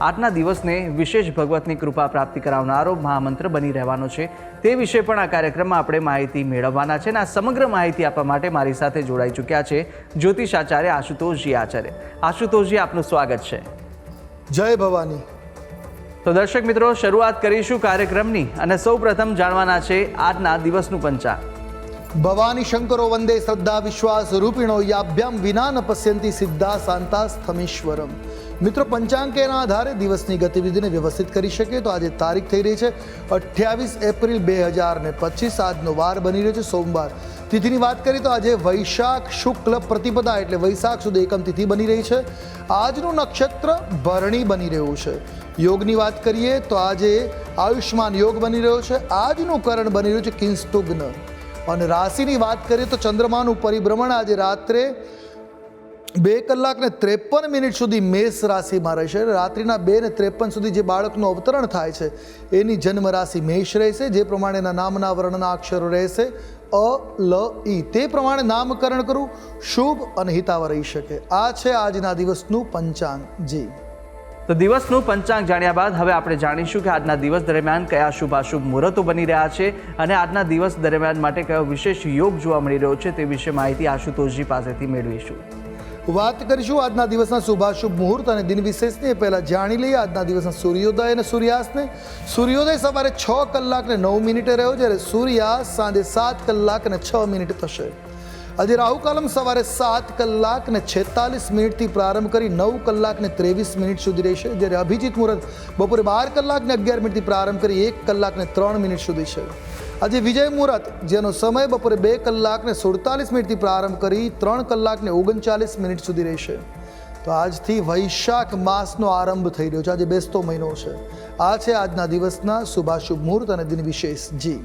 આજના દિવસને વિશેષ ભગવતની કૃપા પ્રાપ્તિ કરાવનારો મહામંત્ર બની રહેવાનો છે. તે વિશે પણ આ કાર્યક્રમમાં આપણે માહિતી મેળવવાના છે અને આ સમગ્ર માહિતી આપવા માટે મારી સાથે જોડાઈ ચૂક્યા છે જ્યોતિષ આચાર્ય આશુતોષજી આચાર્ય. આશુતોષજી આપનું સ્વાગત છે. જય ભવાની. તો દર્શક મિત્રો શરૂઆત કરીશું કાર્યક્રમની અને સૌ પ્રથમ જાણવાના છે આજના દિવસનું પંચાંગ. ભવાની શંકરો વંદે શ્રદ્ધા વિશ્વાસ રૂપિણો યાભ્યામ વિના ન પશ્યંતી સિદ્ધા શાંતા સ્થમેશ્વરમ. મિત્રો, પંચાંગના આધારે દિવસની ગતિવિધિને વ્યવસ્થિત કરી શકે તો આજે તારીખ થઈ રહી છે. અઠ્યાવીસ એપ્રિલ બે હજાર ને પચીસ આજનો વાર બની રહ્યો છે સોમવાર. તિથિની વાત કરીએ તો આજે વૈશાખ શુક્લ પ્રતિપદા એટલે વૈશાખ સુધી એકમ તિથિ બની રહી છે. આજનું નક્ષત્ર ભરણી બની રહ્યું છે. યોગની વાત કરીએ તો આજે આયુષ્માન યોગ બની રહ્યો છે. આજનું કરણ બની રહ્યું છે કિંસ્તુગ્ન અને રાશિની વાત કરીએ તો ચંદ્રમાનું પરિભ્રમણ આજે રાત્રે બે કલાક ને ત્રેપન મિનિટ સુધી મેષ રાશિમાં રહેશે. રાત્રિના બે ને ત્રેપન સુધી જે બાળકનું અવતરણ થાય છે, એની જન્મ રાશિ મેષ રહેશે, જે પ્રમાણેના નામના વર્ણના અક્ષરો રહેશે. અ, લ, ઈ. તે પ્રમાણે નામકરણ કરવું શુભ અને હિતાવ રહી શકે. આ છે આજના દિવસનું પંચાંગ. જી. તો દિવસનું પંચાંગ જાણ્યા બાદ હવે આપણે જાણીશું કે આજના દિવસ દરમિયાન કયા શુભાશુભ મુહૂર્તો બની રહ્યા છે અને આજના દિવસ દરમિયાન માટે કયો વિશેષ યોગ જોવા મળી રહ્યો છે તે વિશે માહિતી આશુતોષજી પાસેથી મેળવીશું. વાત કરીશું આજના દિવસના શુભાશુભ મુહૂર્ત અને દિન વિશેષની. પહેલાં જાણી લઈએ આજના દિવસના સૂર્યોદય અને સૂર્યાસ્તને. સૂર્યોદય સવારે છ કલાક ને નવ મિનિટે રહ્યો જ્યારે સૂર્યાસ્ત સાંજે સાત કલાક અને છ મિનિટ થશે. આજે રાહુકાલમ સવારે સાત કલાક ને છેતાલીસ મિનિટથી પ્રારંભ કરી નવ કલાક ને ત્રેવીસ મિનિટ સુધી રહેશે. જ્યારે અભિજીત મુહૂર્ત બપોરે બાર કલાક ને અગિયાર મિનિટથી પ્રારંભ કરી એક કલાક ને ત્રણ મિનિટ સુધી છે. આજે વિજય મુહૂર્ત, જેનો સમય બપોરે બે કલાકને સુડતાલીસ મિનિટથી પ્રારંભ કરી ત્રણ કલાકને ઓગણચાલીસ મિનિટ સુધી રહેશે. તો આજથી વૈશાખ માસનો આરંભ થઈ રહ્યો છે. આજે બેસતો મહિનો છે. આ છે આજના દિવસના શુભાશુભ મુહૂર્ત અને દિન વિશેષ જી.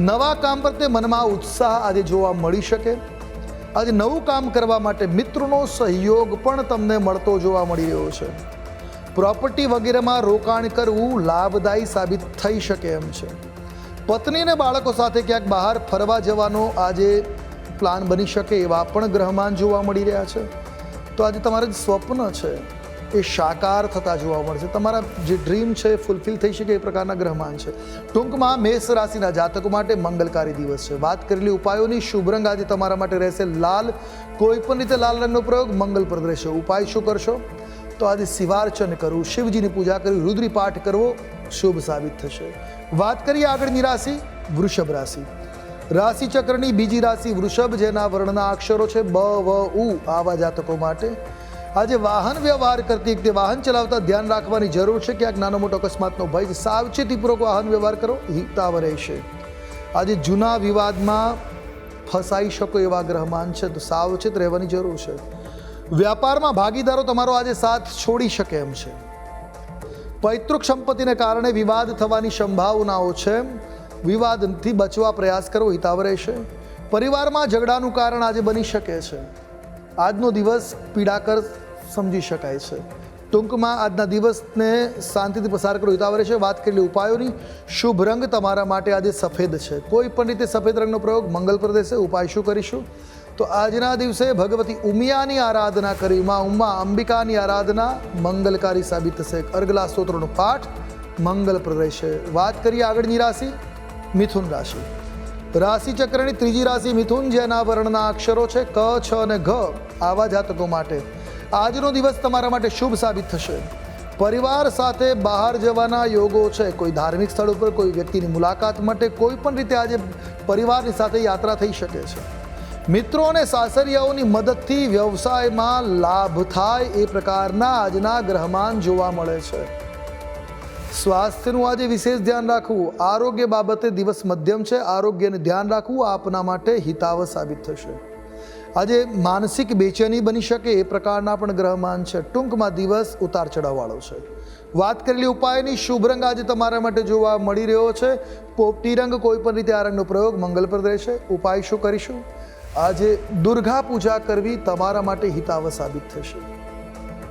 નવા કામ પ્રત્યે મનમાં ઉત્સાહ આજે જોવા મળી શકે. આજે નવું કામ કરવા માટે મિત્રોનો સહયોગ પણ તમને મળતો જોવા મળી રહ્યો છે. પ્રોપર્ટી વગેરેમાં રોકાણ કરવું લાભદાયી સાબિત થઈ શકે એમ છે. પત્ની અને બાળકો સાથે ક્યાંક બહાર ફરવા જવાનો આજે પ્લાન બની શકે એવા પણ ગ્રહમાન જોવા મળી રહ્યા છે. તો આજે તમારે સ્વપ્ન છે. એ સાકાર થતા જોવા મળશે. તમારા જે ડ્રીમ છે એ ફૂલફિલ થઈ શકે એ પ્રકારના ગ્રહમાન છે. ટૂંકમાં મેષ રાશિના જાતકો માટે મંગલકારી દિવસ છે. વાત કરેલી ઉપાયોની, શુભ રંગ આજે તમારા માટે રહેશે લાલ. કોઈ પણ રીતે લાલ રંગનો પ્રયોગ મંગલપ્રદ રહેશે. ઉપાય શું કરશો? તો આજે શિવાર્ચન કરવું શિવજીની પૂજા કરવી રુદ્રી પાઠ કરવો શુભ સાબિત થશે. વાત કરીએ આગળની રાશિ, વૃષભ રાશિ. રાશિ ચક્રની બીજી રાશિ વૃષભ, જેના વર્ણના અક્ષરો છે બ, વ, ઉ. આવા જાતકો માટે આજે વાહન વ્યવહાર કરતી વખતે વાહન ચલાવતા ધ્યાન રાખવાની જરૂર છે. ક્યાંક નાનો મોટો અકસ્માતનો ભય સાવચેતીપૂર્વક વાહન વ્યવહાર કરો. હિતાવ રહેશે. આજે જૂના વિવાદમાં ફસાઈ શકો એવા ગ્રહમાન છે, તો સાવચેત રહેવાની જરૂર છે. વ્યાપારમાં ભાગીદારો તમારો આજે સાથ છોડી શકે એમ છે. પૈતૃક સંપત્તિને કારણે વિવાદ થવાની સંભાવનાઓ છે. વિવાદથી બચવા પ્રયાસ કરવો હિતાવ રહેશે. પરિવારમાં ઝઘડાનું કારણ આજે બની શકે છે. આજનો દિવસ પીડાકર સમજી શકાય છે. ટૂંકમાં આજના દિવસને શાંતિથી પસાર કરો. હિતાવરે છે, વાત કરેલી ઉપાયોની. શુભ રંગ તમારા માટે આજે સફેદ છે. કોઈ પણ રીતે સફેદ રંગનો પ્રયોગ મંગલ પ્રદેશે ઉપાય શું કરીશું? તો આજના દિવસે ભગવતી ઉમિયાની આરાધના કરી. માં ઉમા અંબિકાની આરાધના મંગલકારી સાબિત થશે. અર્ગલા સ્તોત્રનો પાઠ મંગલપ્રદ રહેશે. વાત કરીએ આગળની રાશિ, મિથુન રાશિ. રાશિ ચક્રની ત્રીજી રાશિ મિથુન, જેના વર્ણના અક્ષરો છે ક, છ અને ઘ. આવા જાતકો માટે આજનો દિવસ તમારા માટે શુભ સાબિત થશે. પરિવાર સાથે બહાર જવાના યોગો છે. કોઈ ધાર્મિક સ્થળ ઉપર કોઈ વ્યક્તિની મુલાકાત માટે કોઈ પણ રીતે આજે પરિવારની સાથે યાત્રા થઈ શકે છે. મિત્રો અને સાસરિયાઓની મદદથી વ્યવસાયમાં લાભ થાય એ પ્રકારના આજના ગ્રહમાન જોવા મળે છે. સ્વાસ્થ્યનું આજે વિશેષ ધ્યાન રાખવું, આરોગ્ય બાબતે દિવસ મધ્યમ છે. આરોગ્યને ધ્યાન રાખવું આપના માટે હિતાવ સાબિત થશે. આજે માનસિક બેચેની બની શકે એ પ્રકારના પણ ગ્રહમાન છે. ટૂંકમાં દિવસ ઉતાર ચઢાવવાળો છે. વાત કરેલી ઉપાયની શુભ રંગ આજે તમારા માટે જોવા મળી રહ્યો છે. પોપટી રંગ કોઈ પણ રીતે આ રંગનો પ્રયોગ મંગલપ્રદ રહેશે. ઉપાય શું કરીશું? આજે દુર્ગા પૂજા કરવી તમારા માટે હિતાવ સાબિત થશે.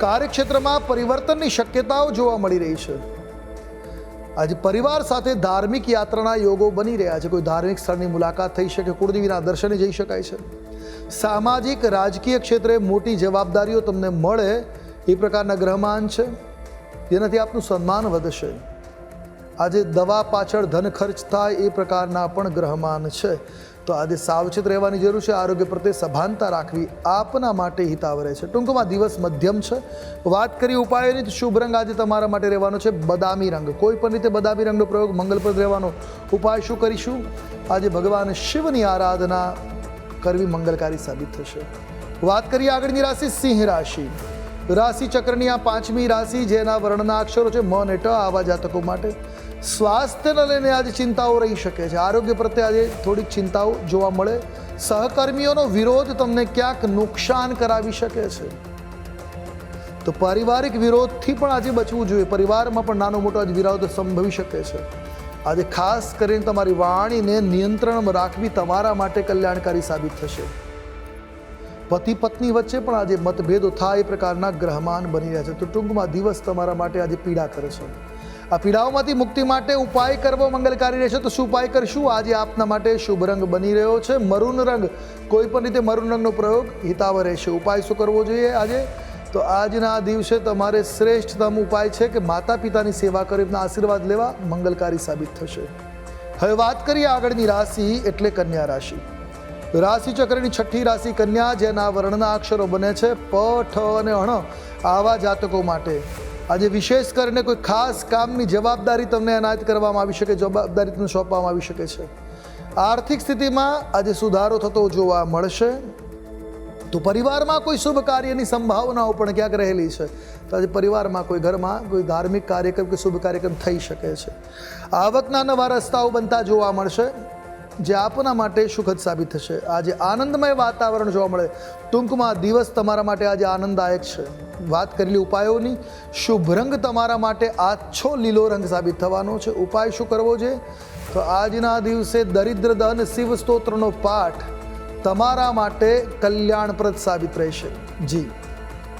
કાર્યક્ષેત્રમાં પરિવર્તનની શક્યતાઓ જોવા મળી રહી છે. આજે પરિવાર સાથે ધાર્મિક યાત્રાના યોગો બની રહ્યા છે. કોઈ ધાર્મિક સ્થળની મુલાકાત થઈ શકે, કુળદેવીના દર્શને જઈ શકાય છે. સામાજિક, રાજકીય ક્ષેત્રે મોટી જવાબદારીઓ તમને મળે એ પ્રકારના ગ્રહમાન છે. જેનાથી આપનું સન્માન વધશે. આજે દવા પાછળ ધન ખર્ચ થાય એ પ્રકારના પણ ગ્રહમાન છે. તો આજે સાવચેત રહેવાની જરૂર છે. આરોગ્ય પ્રત્યે સભાનતા રાખવી આપના માટે હિતાવ રહે છે. ટૂંકમાં દિવસ મધ્યમ છે. વાત કરી ઉપાયોની, તો શુભ રંગ આજે તમારા માટે રહેવાનો છે બદામી રંગ. કોઈ પણ રીતે બદામી રંગનો પ્રયોગ મંગલપ્રદ રહેવાનો. ઉપાય શું કરીશું? આજે ભગવાન શિવની આરાધના કરવી મંગલકારી સાબિત થશે. વાત કરીએ આગળની રાશિ, સિંહ રાશિ. રાશિ ચક્રની આ પાંચમી રાશિ, જેના વર્ણના અક્ષરો છે મ અને ટ, આવા જાતકો માટે. સ્વાસ્થ્યને લઈને આજે ચિંતાઓ રહી શકે છે. આરોગ્ય પ્રત્યે આજે થોડીક ચિંતાઓ જોવા મળે. સહકર્મીઓનો વિરોધ તમને ક્યાંક નુકસાન કરાવી શકે છે. તો પારિવારિક વિરોધથી પણ આજે બચવું જોઈએ. પરિવારમાં પણ નાનો મોટો આજે વિરોધ સંભવી શકે છે. આજે ખાસ કરીને તમારી વાણીને નિયંત્રણમાં રાખવી તમારા માટે કલ્યાણકારી સાબિત થશે. પતિ પત્ની વચ્ચે પણ આજે મતભેદો થાય એ પ્રકારના ગ્રહમાન બની રહ્યા છે. તો ટૂંકમાં દિવસ તમારા માટે આજે પીડા કરે છે. આ પીડાઓમાંથી મુક્તિ માટે ઉપાય કરવો મંગલકારી રહેશે. તો શું ઉપાય કરશું? આજે આપના માટે શુભ રંગ બની રહ્યો છે. મરૂન રંગ. કોઈ પણ રીતે મરૂન રંગનો પ્રયોગ હિતાવ રહેશે. ઉપાય શું કરવો જોઈએ આજે? તો આજના દિવસે તમારે શ્રેષ્ઠતમ ઉપાય છે કે માતા પિતાની સેવા કરી આશીર્વાદ લેવા મંગલકારી સાબિત થશે. હવે વાત કરીએ આગળની રાશિ એટલે કન્યા રાશિ. રાશિ ચક્રની છઠ્ઠી રાશિ કન્યા, જેના વર્ણના અક્ષરો બને છે. પ, ઠ અને અણ આવા જાતકો માટે. આજે વિશેષ કરીને કોઈ ખાસ કામની જવાબદારી તમને એનાયત કરવામાં આવી શકે, જવાબદારી તમને સોંપવામાં આવી શકે છે. આર્થિક સ્થિતિમાં આજે સુધારો થતો જોવા મળશે. તો પરિવારમાં કોઈ શુભ કાર્યની સંભાવનાઓ પણ ક્યાંક રહેલી છે? તો આજે પરિવારમાં કોઈ ઘરમાં કોઈ ધાર્મિક કાર્યક્રમ કે શુભ કાર્યક્રમ થઈ શકે છે. આવકના નવા રસ્તાઓ બનતા જોવા મળશે. જે આપના માટે સુખદ સાબિત થશે. આજે આનંદમય વાતાવરણ જોવા મળે. ટૂંકમાં દિવસ તમારા માટે આજે આનંદદાયક છે. વાત કરેલી ઉપાયોની, શુભ રંગ તમારા માટે આછો લીલો રંગ સાબિત થવાનો છે. ઉપાય શું કરવો છે? તો આજના દિવસે દરિદ્ર દન શિવ સ્તોત્રનો પાઠ તમારા માટે કલ્યાણપ્રદ સાબિત રહેશે. જી.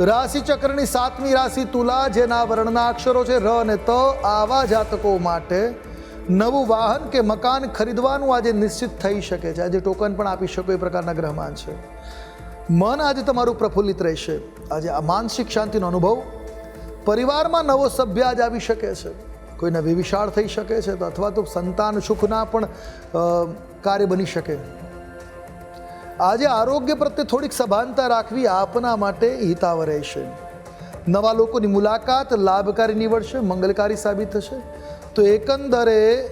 રાશિ ચક્રની સાતમી રાશિ તુલા, જેના વર્ણના અક્ષરો છે ર અને ત, આવા જાતકો માટે નવું વાહન કે મકાન ખરીદવાનું આજે નિશ્ચિત થઈ શકે છે. આજે ટોકન પણ આપી શકો એ પ્રકારના ગ્રહમાન છે. મન આજે તમારું પ્રફુલ્લિત રહેશે. આજે આ માનસિક શાંતિનો અનુભવ પરિવારમાં નવો સભ્ય આજે આવી શકે છે. કોઈને વિશાળ થઈ શકે છે તો અથવા તો સંતાન સુખના પણ કાર્ય બની શકે. આજે આરોગ્ય પ્રત્યે થોડીક સભાનતા રાખવી આપના માટે હિતાવ રહેશે. નવા લોકોની મુલાકાત લાભકારી નીવડશે, મંગલકારી સાબિત થશે. તો એકંદરે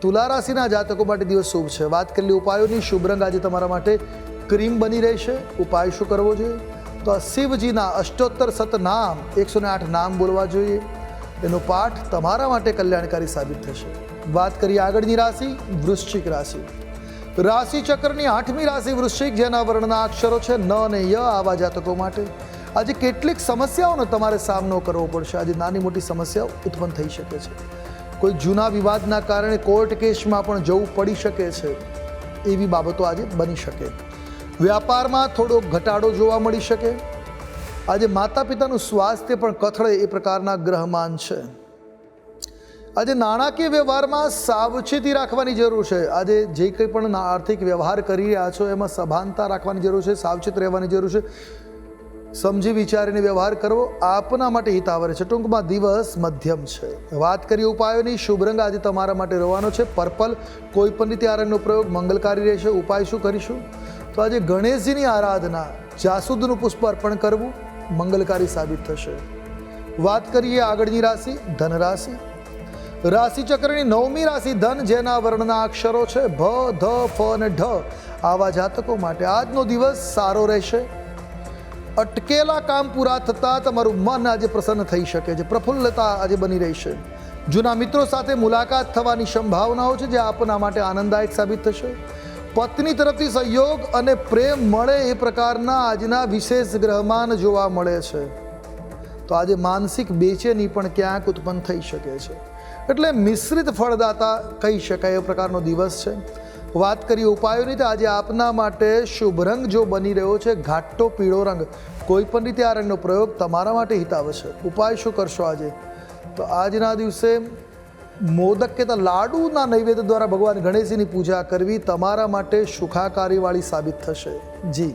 તુલા રાશિના જાતકો માટે દિવસ શુભ છે. વાત કરેલી ઉપાયોની, શુભ રંગ આજે તમારા માટે ક્રીમ બની રહેશે. ઉપાય શું કરવો જોઈએ? તો આ શિવજીના અષ્ટોત્તર સતનામ એકસો ને આઠ નામ બોલવા જોઈએ. એનો પાઠ તમારા માટે કલ્યાણકારી સાબિત થશે. વાત કરીએ આગળની રાશિ, વૃશ્ચિક રાશિ. રાશિ ચક્રની આઠમી રાશિ વૃશ્ચિક જેના વર્ણના અક્ષરો છે ન અને ય, આવા જાતકો માટે. આજે કેટલીક સમસ્યાઓનો તમારે સામનો કરવો પડશે. આજે નાની મોટી સમસ્યાઓ ઉત્પન્ન થઈ શકે છે. કોઈ જૂના વિવાદના કારણે કોર્ટ કેસમાં પણ જવું પડી શકે છે. એવી બાબતો આજે બની શકે. વ્યાપારમાં થોડો ઘટાડો જોવા મળી શકે. આજે માતા પિતાનું સ્વાસ્થ્ય પણ કથળે એ પ્રકારના ગ્રહમાન છે. આજે નાણાકીય વ્યવહારમાં સાવચેતી રાખવાની જરૂર છે. આજે જે કંઈ પણ આર્થિક વ્યવહાર કરી રહ્યા છો, એમાં સભાનતા રાખવાની જરૂર છે, સાવચેત રહેવાની જરૂર છે. સમજી વિચારીને વ્યવહાર કરવો આપના માટે હિતાવર છે. ટૂંકમાં દિવસ મધ્યમ છે. વાત કરીએ ઉપાયોની, શુભ રંગ આજે તમારા માટે રહેવાનો છે. પર્પલ, કોઈ પણ રીતે આ પ્રયોગ મંગલકારી રહેશે. ઉપાય શું કરીશું? તો આજે ગણેશજીની આરાધના, જાસૂદનું પુષ્પ અર્પણ કરવું મંગલકારી સાબિત થશે. વાત કરીએ આગળની રાશિ ધન રાશિ રાશિ ચક્રની નવમી રાશિ ધન, જેના વર્ણના અક્ષરો છે ભ, ધ, ફ અને ઢ. આવા જાતકો માટે આજનો દિવસ સારો રહેશે. અટકેલા કામ પૂરા થતાં તમારું મન આજે પ્રસન્ન થઈ શકે છે. પ્રફુલ્લતા આજે બની રહેશે. જૂના મિત્રો સાથે મુલાકાત થવાની સંભાવનાઓ છે, જે આપના માટે આનંદદાયક સાબિત થશે. પત્ની તરફથી સહયોગ અને પ્રેમ મળે એ પ્રકારના આજના વિશેષ ગ્રહમાન જોવા મળે છે. તો આજે માનસિક બેચેની પણ ક્યાંક ઉત્પન્ન થઈ શકે છે. એટલે મિશ્રિત ફળદાતા કહી શકાય એ પ્રકારનો દિવસ છે. વાત કરીએ ઉપાયોની, તો આજે આપના માટે શુભ રંગ જો બની રહ્યો છે, ઘાટો પીળો રંગ. કોઈ પણ રીતે આ રંગનો પ્રયોગ તમારા માટે હિતાવ છે. ઉપાય શું કરશો આજે? તો આજના દિવસે મોદક કે લાડુના નૈવેદ્ય દ્વારા ભગવાન ગણેશજીની પૂજા કરવી તમારા માટે સુખાકારીવાળી સાબિત થશે. જી.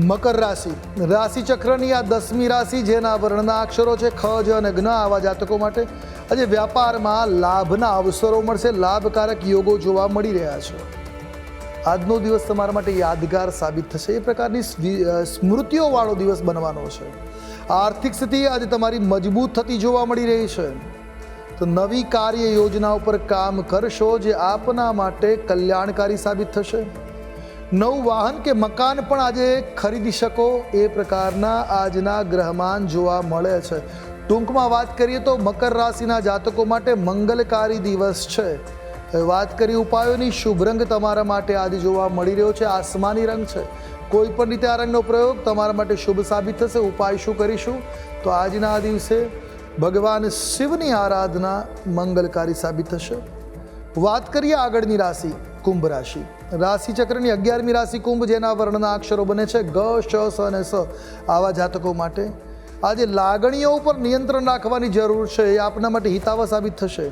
મકર રાશિ. રાશિ ચક્રની આ દસમી રાશિ, જેના વર્ણના અક્ષરો છે, ખ, જ અને જ્ઞ આવા જાતકો માટે આજે વ્યાપારમાં લાભના અવસરો મળશે. લાભકારક યોગો જોવા મળી રહ્યા છે. આજનો દિવસ તમારા માટે યાદગાર સાબિત થશે. એ પ્રકારની સ્મૃતિઓવાળો દિવસ બનવાનો છે. આર્થિક સ્થિતિ આજે તમારી મજબૂત થતી જોવા મળી રહી છે. તો નવી કાર્ય યોજના ઉપર કામ કરશો જે આપના માટે કલ્યાણકારી સાબિત થશે. નવું વાહન કે મકાન પણ આજે ખરીદી શકો એ પ્રકારના આજના ગ્રહમાન જોવા મળે છે. ટૂંકમાં વાત કરીએ તો મકર રાશિના જાતકો માટે મંગલકારી દિવસ છે. વાત કરી ઉપાયોની, શુભ રંગ તમારા માટે આજે જોવા મળી રહ્યો છે. આસમાની રંગ છે. કોઈ પણ રીતે આ રંગનો પ્રયોગ તમારા માટે શુભ સાબિત થશે. ઉપાય શું કરીશું? તો આજના આ દિવસે ભગવાન શિવની આરાધના મંગલકારી સાબિત થશે. વાત કરીએ આગળની રાશિ, કુંભ રાશિ. રાશિ ચક્રની અગિયારમી રાશિ કુંભ, જેના વર્ણના અક્ષરો બને છે ગ, શ, સ અને સ. આવા જાતકો માટે આજે લાગણીઓ ઉપર નિયંત્રણ રાખવાની જરૂર છે, એ આપના માટે હિતાવહ સાબિત થશે.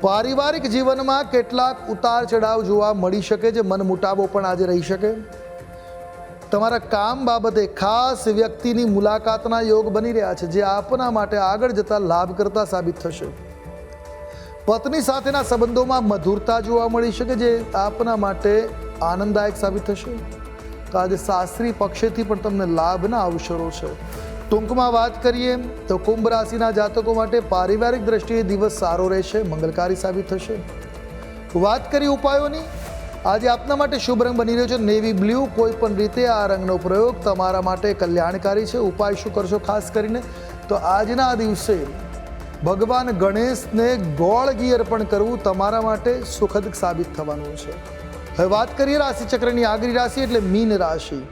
પારિવારિક જીવનમાં કેટલાક ઉતાર ચઢાવ જોવા મળી શકે છે, મન મુટાવો પણ આજે રહી શકે. તમારા કામ બાબતે ખાસ વ્યક્તિની મુલાકાતના યોગ બની રહ્યા છે, જે આપના માટે આગળ જતા લાભકર્તા સાબિત થશે. પત્ની સાથેના સંબંધોમાં મધુરતા જોવા મળી શકે જે આપના માટે આનંદદાયક સાબિત થશે. તો આજે શાસ્ત્રી પક્ષેથી પણ તમને લાભના અવસરો છે. ટૂંકમાં વાત કરીએ તો કુંભ રાશિના જાતકો માટે પારિવારિક દ્રષ્ટિએ દિવસ સારો રહેશે, મંગલકારી સાબિત થશે. વાત કરી ઉપાયોની. આજે આપના માટે શુભ રંગ બની રહ્યો છે, નેવી બ્લુ. કોઈ પણ રીતે આ રંગનો પ્રયોગ તમારા માટે કલ્યાણકારી છે. ઉપાય શું કરશો ખાસ કરીને? તો આજના દિવસે ભગવાન ગણેશને ગોળ ઘી અર્પણ કરવું તમારા માટે સુખદ સાબિત થવાનું છે. હવે વાત કરીએ રાશિચક્રની આગલી રાશિ એટલે મીન રાશિ.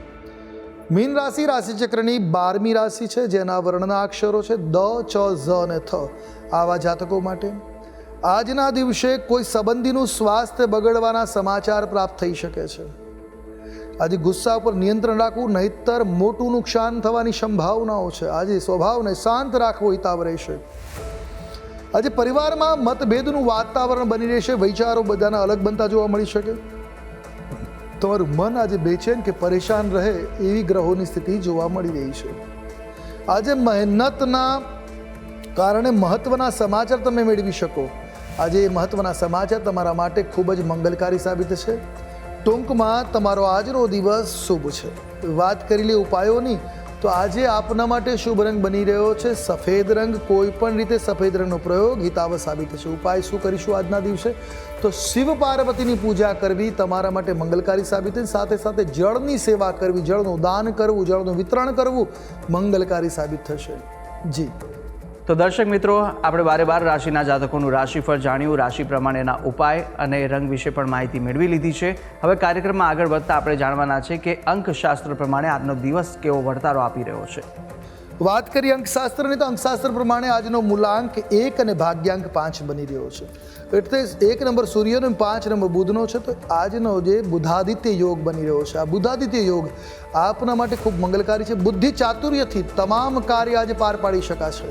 મીન રાશિ રાશિચક્રની બારમી રાશિ છે, જેના વર્ણના અક્ષરો છે દ, ચ, ઝ અને થ. આવા જાતકો માટે આજના દિવસે કોઈ સંબંધીનું સ્વાસ્થ્ય બગડવાના સમાચાર પ્રાપ્ત થઈ શકે છે. આજે ગુસ્સા ઉપર નિયંત્રણ રાખવું, નહીતર મોટું નુકસાન થવાની સંભાવનાઓ છે. આજે સ્વભાવને શાંત રાખવો હિતાવ રહેશે. આજે પરિવારમાં મતભેદનું વાતાવરણ બની રહેશે. વિચારો બધાના અલગ બનતા જોવા મળી શકે. તમારું મન આજે બેચેન કે પરેશાન રહે એવી ગ્રહોની સ્થિતિ જોવા મળી રહી છે. આજે મહેનતના કારણે મહત્વના સમાચાર તમે મેળવી શકો. આજે એ મહત્વના સમાચાર તમારા માટે ખૂબ જ મંગલકારી સાબિત છે. ટૂંકમાં તમારો આજનો દિવસ શુભ છે. વાત કરી લે ઉપાયોની તો આજે આપના માટે શુભ રંગ બની રહ્યો છે. સફેદ રંગ કોઈ પણ રીતે સફેદ રંગનો પ્રયોગ હિતાવ સાબિત થશે. ઉપાય શું કરીશું આજના દિવસે? તો શિવ પાર્વતીની પૂજા કરવી તમારા માટે મંગલકારી સાબિત થશે સાથે સાથે જળની સેવા કરવી, જળનું દાન કરવું, જળનું વિતરણ કરવું મંગલકારી સાબિત થશે. જી. તો દર્શક મિત્રો, આપણે બારે બાર રાશિના જાતકોનું રાશિફળ જાણ્યું, રાશિ પ્રમાણેના ઉપાય અને રંગ વિશે પણ માહિતી મેળવી લીધી છે. હવે કાર્યક્રમમાં આગળ વધતા આપણે જાણવાના છે કે અંકશાસ્ત્ર પ્રમાણે આજનો દિવસ કેવો વર્તારો આપી રહ્યો છે. વાત કરીએ અંકશાસ્ત્રની, તો અંકશાસ્ત્ર પ્રમાણે આજનો મૂલાંક એક અને ભાગ્યાંક પાંચ બની રહ્યો છે. એટલે એક નંબર સૂર્યનો પાંચ નંબર બુધનો છે, તો આજનો જે બુધાદિત્ય યોગ બની રહ્યો છે. આ બુધાદિત્ય યોગ આપના માટે ખૂબ મંગલકારી છે. બુદ્ધિ ચાતુર્યથી તમામ કાર્ય આજે પાર પાડી શકાશે.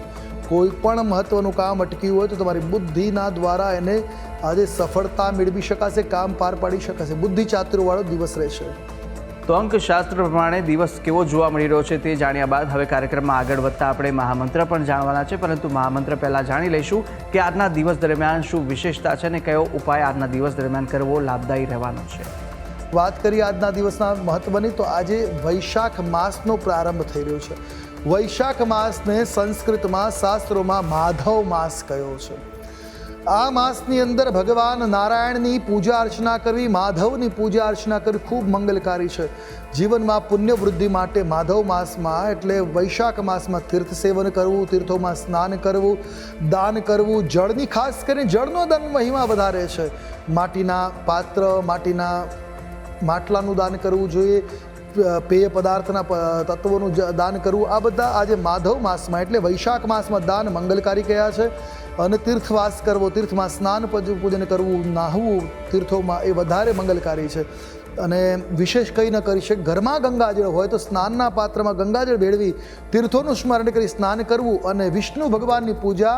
કોઈ પણ મહત્વનું કામ અટક્યું હોય તો તમારી બુદ્ધિના દ્વારા એને આજે સફળતા મેળવી શકાશે કામ પાર પાડી શકાશે. બુદ્ધિ ચાતુર્યવાળો દિવસ રહેશે. તો અંકશાસ્ત્ર પ્રમાણે દિવસ કેવો જોવા મળી રહ્યો છે તે જાણ્યા બાદ હવે કાર્યક્રમમાં આગળ વધતા આપણે મહામંત્ર પણ જાણવાના છે પરંતુ મહામંત્ર પહેલાં જાણી લઈશું કે આજના દિવસ દરમિયાન શું વિશેષતા છે અને કયો ઉપાય આજના દિવસ દરમિયાન કરવો લાભદાયી રહેવાનો છે. વાત કરીએ આજના દિવસના મહત્વની તો આજે વૈશાખ માસનો પ્રારંભ થઈ રહ્યો છે. વૈશાખ માસને સંસ્કૃતમાં શાસ્ત્રોમાં માધવ માસ કયો છે? આ માસની અંદર ભગવાન નારાયણની પૂજા અર્ચના કરવી, માધવની પૂજા અર્ચના કરવી ખૂબ મંગલકારી છે. જીવનમાં પુણ્ય વૃદ્ધિ માટે માધવ માસમાં એટલે વૈશાખ માસમાં તીર્થ સેવન કરવું, તીર્થોમાં સ્નાન કરવું, દાન કરવું, જળની ખાસ કરીને જળનો દાન મહિમા વધારે છે. માટીના પાત્ર, માટીના માટલાનું દાન કરવું જોઈએ પેય પદાર્થના તત્વોનું દાન કરવું. આ બધા આજે માધવ માસમાં એટલે વૈશાખ માસમાં દાન મંગલકારી કયા છે અને તીર્થવાસ કરવો. તીર્થમાં સ્નાન પૂજ- પૂજન કરવું, નાહવું, તીર્થોમાં એ વધારે મંગલકારી છે. અને વિશેષ કંઈ ન કરી શકે. ઘરમાં ગંગાજળ હોય તો સ્નાનના પાત્રમાં ગંગાજળ ભેળવી તીર્થોનું સ્મરણ કરી સ્નાન કરવું અને વિષ્ણુ ભગવાનની પૂજા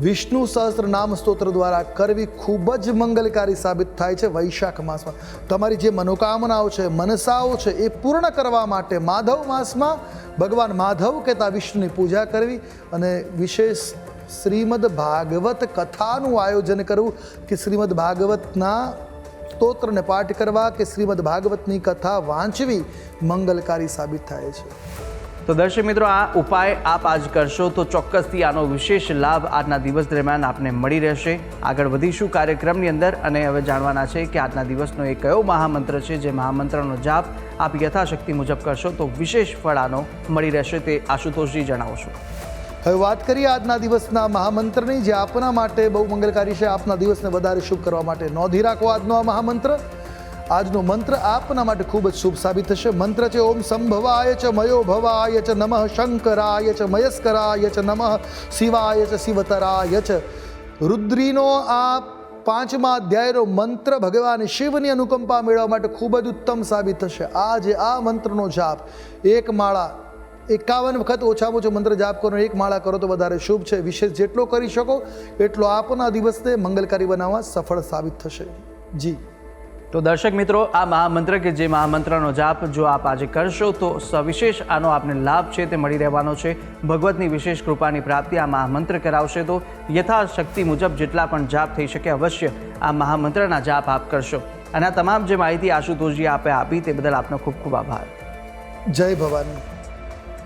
વિષ્ણુ સહસ્ત્ર નામ સ્તોત્ર દ્વારા કરવી ખૂબ જ મંગલકારી સાબિત થાય છે વૈશાખ માસમાં. તમારી જે મનોકામનાઓ છે, મનસાઓ છે, એ પૂર્ણ કરવા માટે માધવ માસમાં ભગવાન માધવ કહેતા વિષ્ણુની પૂજા કરવી અને વિશેષ શ્રીમદ ભાગવત કથાનું આયોજન કરવું કે શ્રીમદ ભાગવતના સ્તોત્રને પાઠ કરવા કે શ્રીમદ ભાગવતની કથા વાંચવી મંગલકારી સાબિત થાય છે. તો દર્શક મિત્રો, આ ઉપાય આપ આજ કરશો તો ચોક્કસથી આનો વિશેષ લાભ આજના દિવસ દરમિયાન આપને મળી રહેશે. આગળ વધીશું કાર્યક્રમની અંદર અને હવે જાણવાના છે કે આજના દિવસનો એ કયો મહામંત્ર છે જે મહામંત્રનો જાપ આપ યથાશક્તિ મુજબ કરશો તો વિશેષ ફળ આનો મળી રહેશે તે આશુતોષજી જણાવશો. હવે વાત કરીએ આજના દિવસના મહામંત્રની, જે આપના માટે બહુ મંગલકારી છે. આપના દિવસને વધારે શુભ કરવા માટે નોંધી રાખો આજનો આ મહામંત્ર. આજનો મંત્ર આપના માટે ખૂબ જ શુભ સાબિત થશે. મંત્ર છે, ઓમ સંભવાય ચ મયો ભવાય ચ નમઃ શંકરાય ચ મયસ્કરાય ચ નમઃ શિવાય ચ શિવતરાય ચ. રુદ્રીનો આ પાંચમા અધ્યાયનો મંત્ર ભગવાન શિવની અનુકંપા મેળવવા માટે ખૂબ જ ઉત્તમ સાબિત થશે. આજે આ મંત્રનો જાપ એક માળા એકાવન વખત ઓછામાં ઓછો મંત્ર જાપ કરો એક માળા કરો તો વધારે શુભ છે. વિશેષ જેટલો કરી શકો એટલો આપના દિવસને મંગલકારી બનાવવા સફળ સાબિત થશે. જી. તો દર્શક મિત્રો આ મહામંત્ર કે જે મહામંત્રનો જાપ જો આપ આજે કરશો તો સવિશેષ આનો આપને લાભ છે તે મળી રહેવાનો છે. ભગવતની વિશેષ કૃપાની પ્રાપ્તિ આ મહામંત્ર કરાવશે તો યથાશક્તિ મુજબ જેટલા પણ જાપ થઈ શકે અવશ્ય આ મહામંત્રના જાપ આપ કરશો. અને આ તમામ જે માહિતી આશુતોષજી આપે આપી તે બદલ આપનો ખૂબ ખૂબ આભાર. જય ભવાની.